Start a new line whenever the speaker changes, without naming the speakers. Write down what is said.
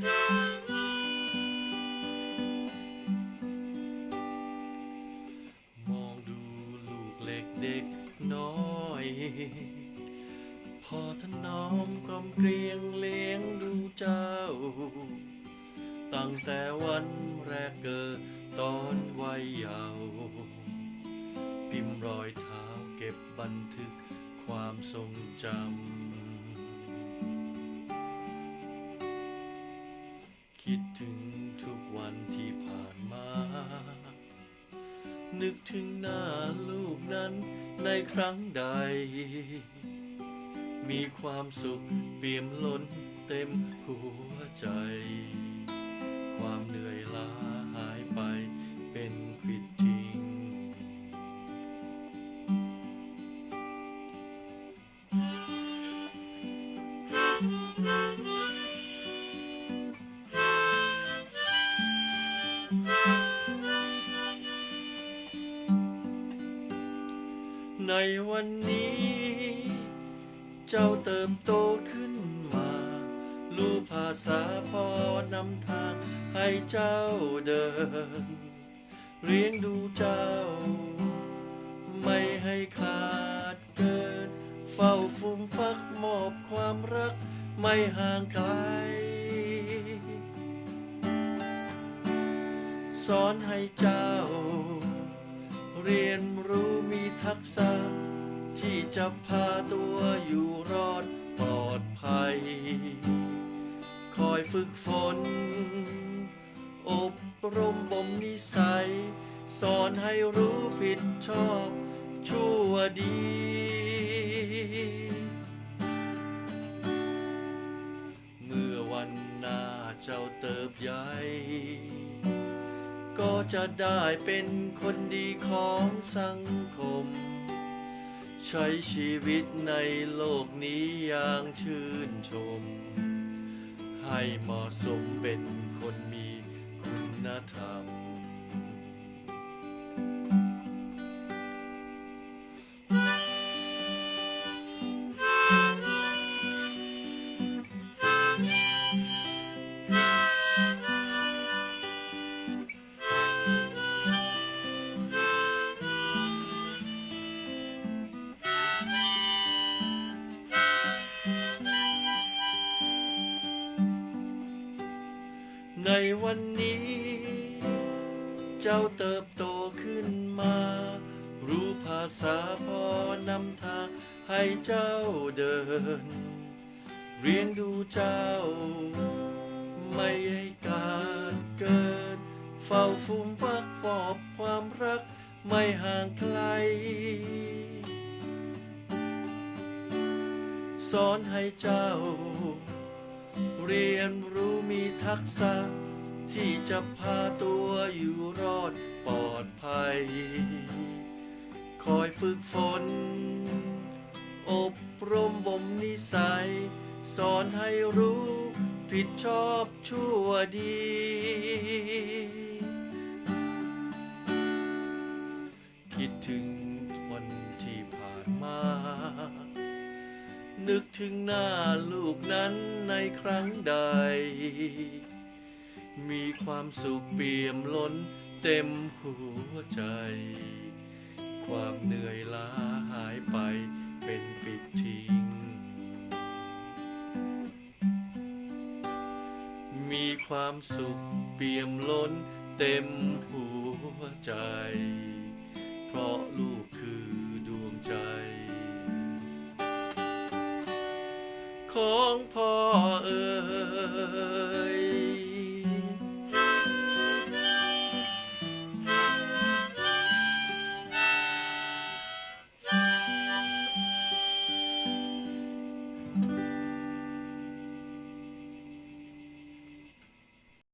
มองดูลูกเล็กเด็กน้อย พอท่านน้อมกลมเกลียงเลี้ยงดูเจ้า ตั้งแต่วันแรกเกิดตอนวัยเยาว์พิมพ์รอยเท้าเก็บบันทึกความทรงจำ คิดถึงทุกวันที่ผ่านมา นึกถึงหน้าลูกนั้นในครั้งใด มีความสุขเปี่ยมล้นเต็มหัวใจ ความเหนื่อยล้าหายไปเป็นปิดที ในวันนี้ เจ้าเติบโตขึ้นมา รู้ภาษาพอนำทางให้เจ้าเดิน เลี้ยงดูเจ้า ไม่ให้ขาดเกิน เฝ้าฟุมฟักมอบความรักไม่ห่างไกลสอนให้เจ้า เรียนรู้มีทักษะ ที่จะพาตัวอยู่รอดปลอดภัย คอยฝึกฝน อบรมบ่มนิสัย สอนให้รู้ผิดชอบชั่วดี ก็จะได้เป็นคนดีของสังคม ใช้ชีวิตในโลกนี้อย่างชื่นชม ให้เหมาะสมเป็นคนมีคุณธรรม วันนี้ เจ้าเติบโตขึ้นมา รู้ภาษาพอนำทางให้เจ้าเดิน เรียนดูเจ้า ไม่ให้การเกิน เฝ้าฟุ้มฟักฟอบความรักไม่ห่างไกล สอนให้เจ้า เรียนรู้มีทักษะ ที่จะพาตัวอยู่รอดปลอดภัย คอยฝึกฝน อบรมบ่มนิสัย สอนให้รู้ผิดชอบชั่วดี คิดถึงวันที่ผ่านมา นึกถึงหน้าลูกนั้นในครั้งใด มีความสุขเปี่ยมล้นเต็มหัวใจ ความเหนื่อยล้าหายไปเป็นปิดทิ้ง มีความสุขเปี่ยมล้นเต็มหัวใจ เพราะลูกคือดวงใจ ของพ่อ